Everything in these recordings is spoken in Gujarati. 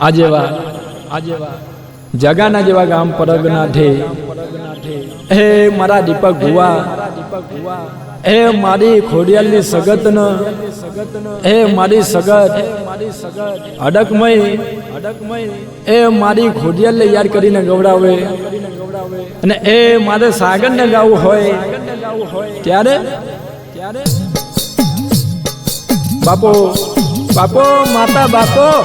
આ જેવા આ જેવા જગાના જેવા ગામ પરગના ઢે. હે મારા દીપક ભુવા. હે મારી ખોડિયાલની સગત હે મારી સગત. અડકમય. અડકમય એ મારી ખોડિયાલને યાદ કરીને ગવડાવે. અને એ મારે સાગરને ગાવું હોય. ત્યારે ત્યારે? બાપો બાપો, માતા, બાપો.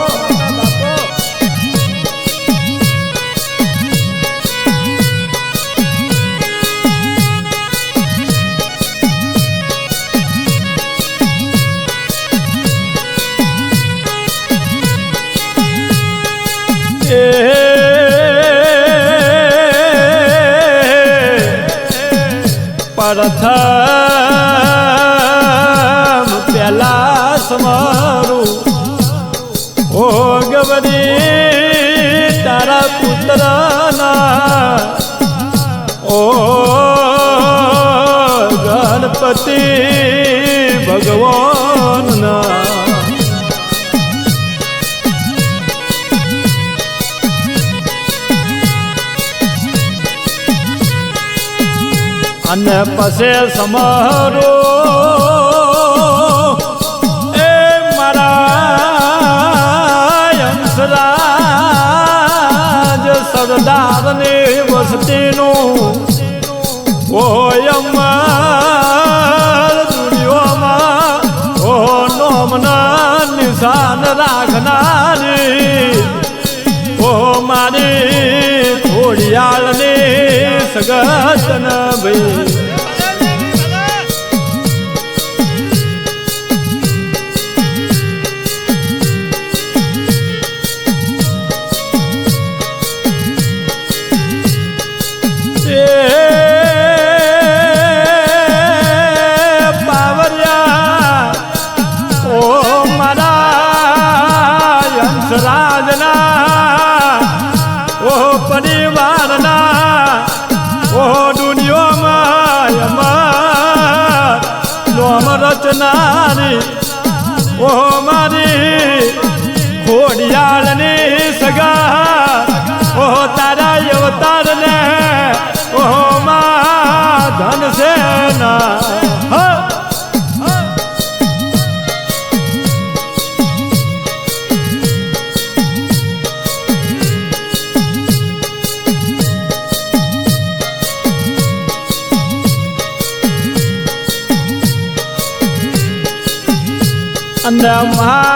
પસે સમરો. એ મારા હંસરાજ સરદારની વસતીનું ઓય અમાર નિશાન રાખનારી. ઓ મારી ખોડિયાળની સગતન ભાઈ. મા ધન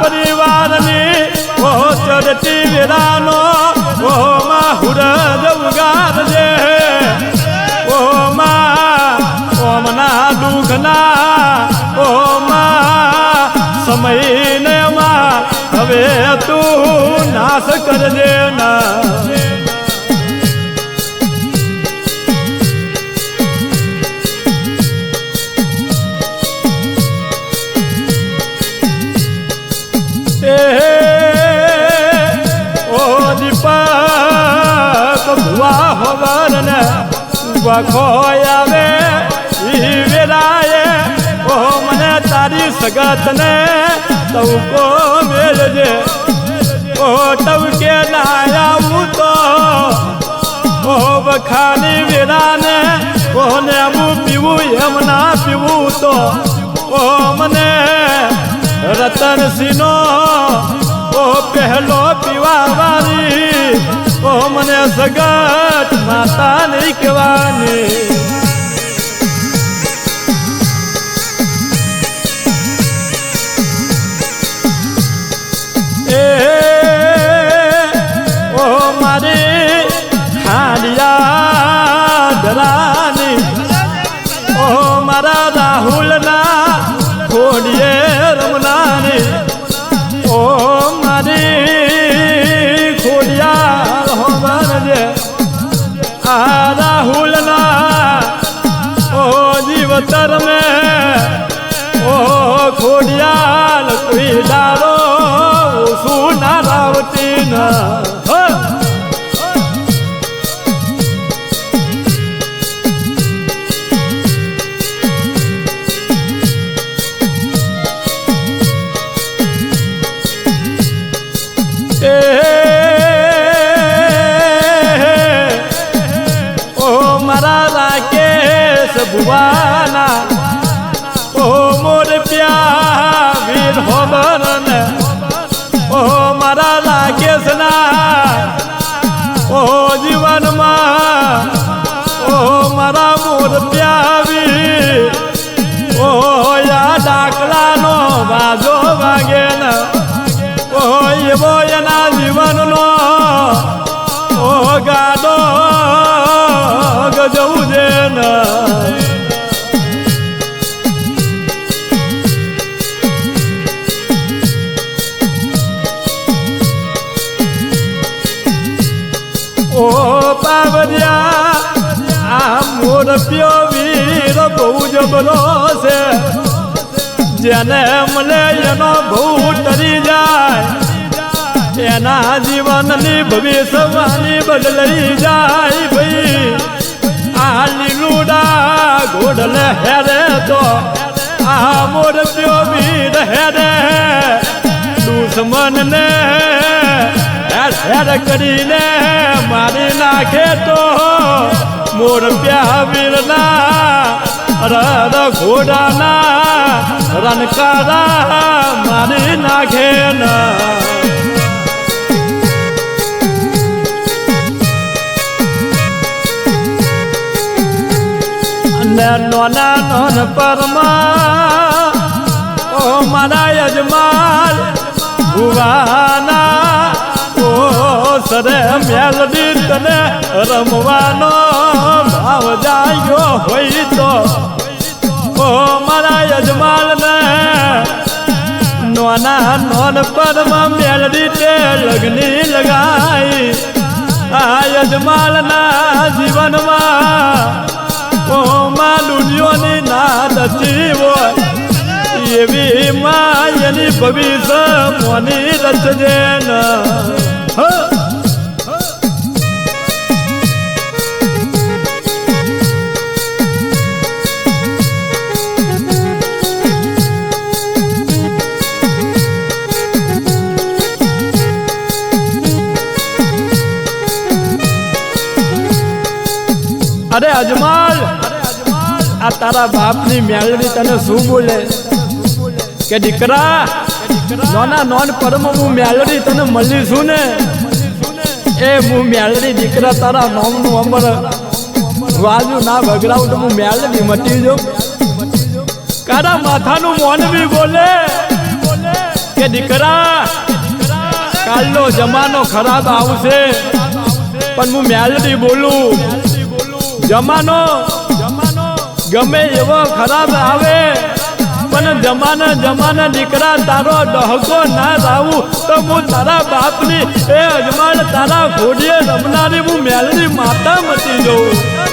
પરિવારની ઓ ચડતી વેરાનો ઓ માં હુરજ ઉગાર જે ઓ માં ઓમના દુખના, ઓહો માં સમયને માં હવે તું નાશ કરજે ના. વખો આવે, ઈ વેરાએ, ઓ મને તારી સગત ને તવકો મેળજે. ઓ તવકે ના આવું તો, ઓ વખાની વેરાને ઓને આવું પીવું, એમ ના પીવું તો. ઓ મને રતન સિંહનો ઓ પહેલો પીવા વાળી ઓ મને સગત માતા નહીં કહેવાની ભગવાના. ઓ મોર પ્યા વીર હોબરન ઓ મારા લાગેશના. ઓ જીવનમાં. ઓ મારા મોર પ્યાવી ઓ યા ડાકલાનો બાજો વાગે ઓ એવો એના જીવનનો. ઓ ગાડો ગજવું છે ના જબરો છે. જેને મળે એનો બહુ ટરી જાય. એના જીવનની ભવિષ્યવાણી બદલાઈ જાય ભાઈ. આ લીલુડા ઘોડલે હેરે તો, આ મોર પ્યો વીર હેરે. દુશ્મનને હેર હેર કરીને મારી નાખે તો મોર પ્યા વીરના રદ ઘોડાના રણકારા મારી નાખે ના. નોના નોન પરમા, ઓ મારા યજમાન, ભુવાના સરે મેલડી તને રમવાનો ભાવ જાગ્યો હોય તો. ઓ મારા યજમાન ને નોના નોન પરમાં મેલડી તે લગની લગાઈ. આ યજમાલના જીવનમાં ઓ મા લુડિયોની ના જીવો એવી માયની ભવિષ્ય મોની રચજે ન. અરે અજમાલ, આ તારા બાપની મેળવી તને શું બોલે? કે દીકરા, નોના નોન પરમ હું મેળવી તને મળી છું ને? એ હું મેળવી દીકરા તારા નોમનું અમર. વાજુ ના બગડાવું તો હું મેળવી મટી જો. કારા માથાનું મોન બી બોલે. કે દીકરા, કાલનો જમાનો ખરાબ આવશે. પણ હું મેલડી બોલું. જમાનો ગમે એવો ખરાબ આવે. પણ જમાને જમાને દીકરા, તારો ડહકો ના લાવું તો હું તારા બાપની એ અજમાન તારા ઘોડીએ રમનારી, હું મેલની માતા મચી જઉં.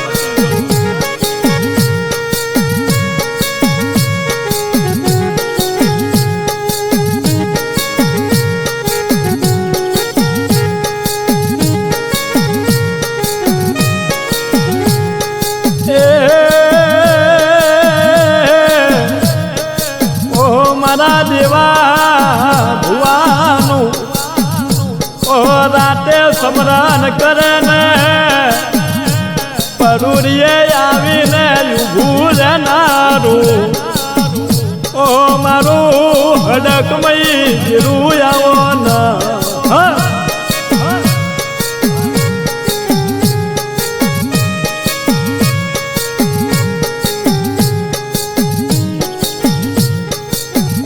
રાતે સમરણ કરે ને પરુરીએ આવીને ઊભું રહેનારું. ઓ મારું હડકમય જીરું આવો ના.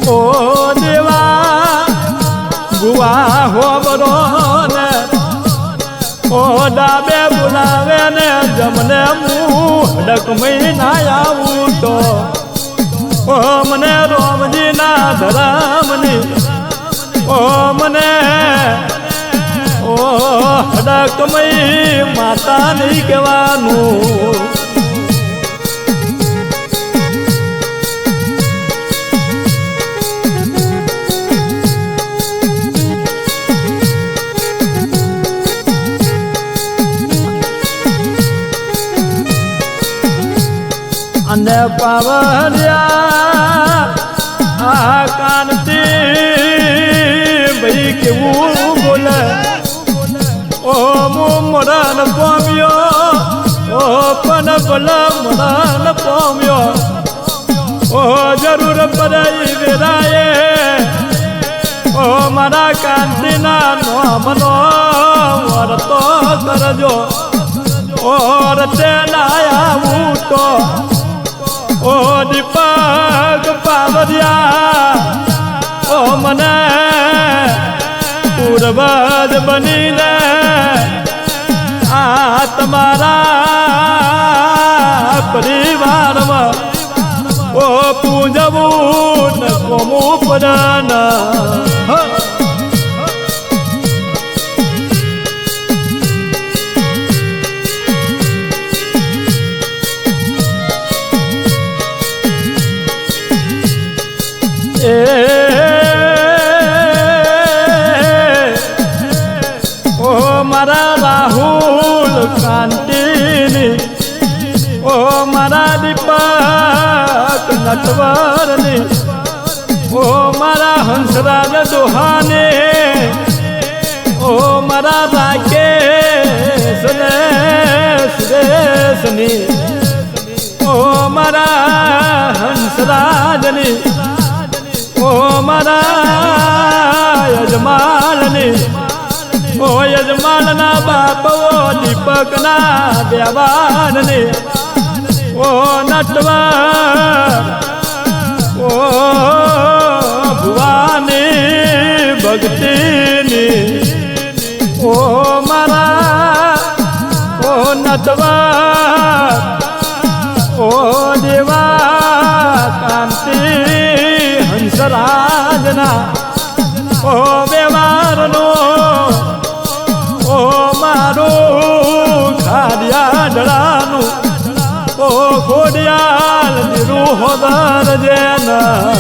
ઓ દેવા, ગુવા હો બરો ને ઓ ડાબે બોલાવે ને જમને મું ડક મહિના આવું તો. ઓ મને રોમજી ના ધરામની. ઓ મને, ઓ હડકમય માતા નહીં કહેવાનું. અને પાવરિયા આ કાંતિ ભાઈ કેવું બોલે? ઓ મરણ પામ્યો, ઓ પણ ભલા મરણ પામ્યો. ઓ જરૂર પડે વેરાએ, ઓ મારા કાંતિના નોમનો વરતો કરજો. ઓર તે લાયા તો પાવરિયા ઓ મને પૂર્વજ બનીને આ તમારા પરિવારમાં ઓ પૂજવું કોમું પડાના એ. ઓ મારા રાહુલ કાંતિની, ઓ મારા દીપક નટવરની, ઓ મારા હંસરાજ દોહાને, ઓ મારા હંસરાજની મારા યજમાનની. ઓ યજમાનના બાપો દીપકના દેવાનની. ઓ નટવા ઓ ભુવાની, ભક્તિની. ઓ મારા, ઓ નટવા ઓ દેવા કાંતિ હંસરાજના ઓ વ્યવહારનો ઓ મારું ખાડિયાડળાનું ઓ ખોડિયાલ નિરૂહોદર જેના.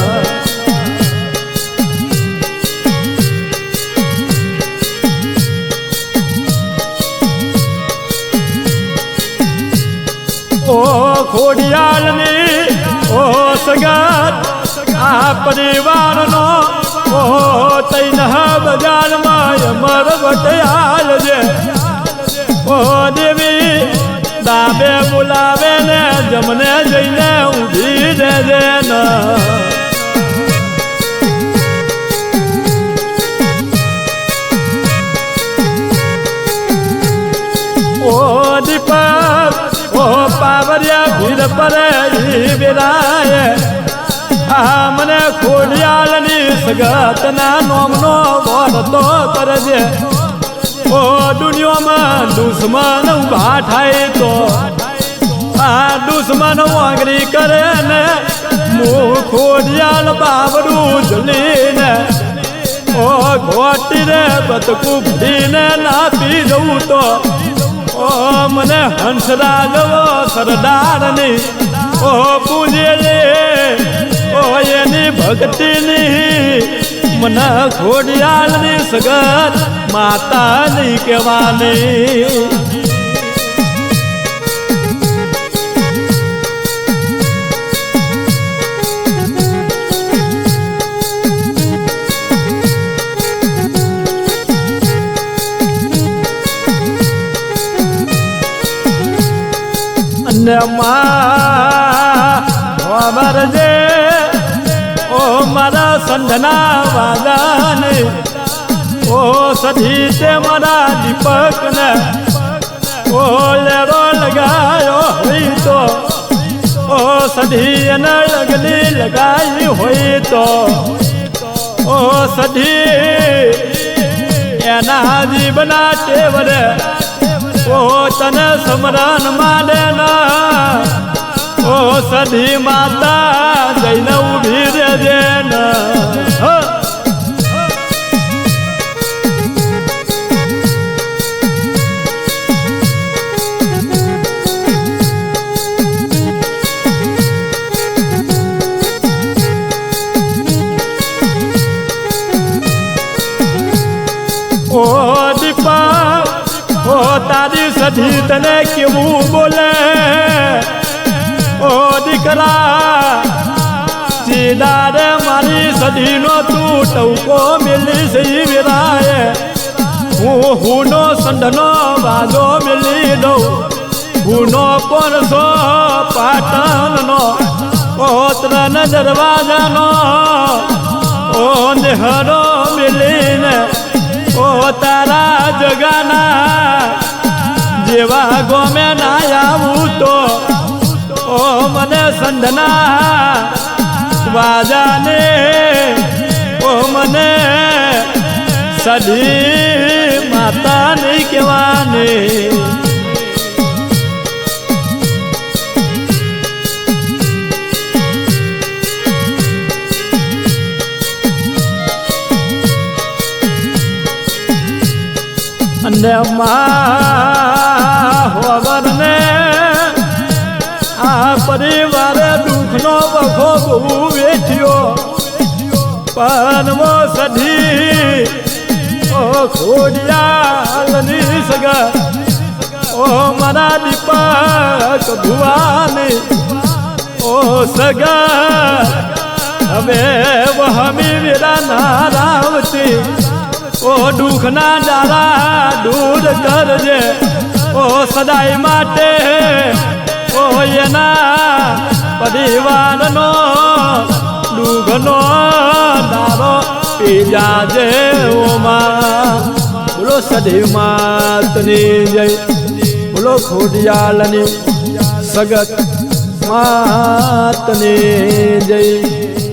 ઓ ખોડિયાલની ઓ સગાત આ પરિવારનો ઓ તૈન બજારમાં અમર વટયાલ છે. ઓ દેવી, દાબે બોલાવે ને જમને જઈને ઊભી દેજે ને. દીપક ઓ પાવરિયા ભીર પરે આ મને ખોડિયાલની સગતના નોમનો વરતો કરજે. ઓ દુનિયામાં દુશ્મન ઊભા થાય તો. આ દુશ્મન વાંગરી કરે ને મું ખોડિયાલ બાબરું જલીને. ઓ ઘોટી રે બતકું ભીને નાપી જવું તો. ઓ મને હંસરાજ સરદારની. ઓ પૂજે એની ભક્તિની મને ખોડિયાલની સગત માતાની કહેવાની. અને માં ખબર છે ઓ મારા સંધના વાદાને ઓ સધી તે મારા દીપકને, ઓ લેરો લગાયો હોય તો, ઓ સધી એને લગલી લગાવી હોય તો, ઓ સધી એના જીવના ટેવરે ઓ તને સમરણ માને ના ઓ સધી માતા જઈને ઊભી રહેજે ના ઓ દીપક ઓ તારી સધી તને કેવું બોલે ઓ દીકરા સીધારે મારી સધીનો તું ટવકો મિલી સહી વિરાય હું હુનો સંધનો વાજો મિલી દઉં. હુનો કોણસો પાટણનો? ઓત્રન દરવાજાનો. ઓ નેહરો મિલીને, ઓ તારા જગાના. જેવા ગોમે ના આવું તો, ઓ મને સંધના વાજાને ઓ મને સદી માતા નહીં કહેવાને. અને હોવરને આ પરિવારે દુઃખનો વખો બહુ પાનવો સધી ઓ ખોડિયાલની સગા, ઓ મારા દીપક ભુવાની, ઓ સગા, હવે વહમી વેરા નારાવતી, ઓ દુઃખના દારા દૂર કરજે, ઓ સદાય માટે, ઓ એના પરિવારનો દુઃખનો દારો પીજા જાજે ઓમાં બોલો સદૈવ માતની જય. બોલો ખોડિયાલની સગત માતની જય.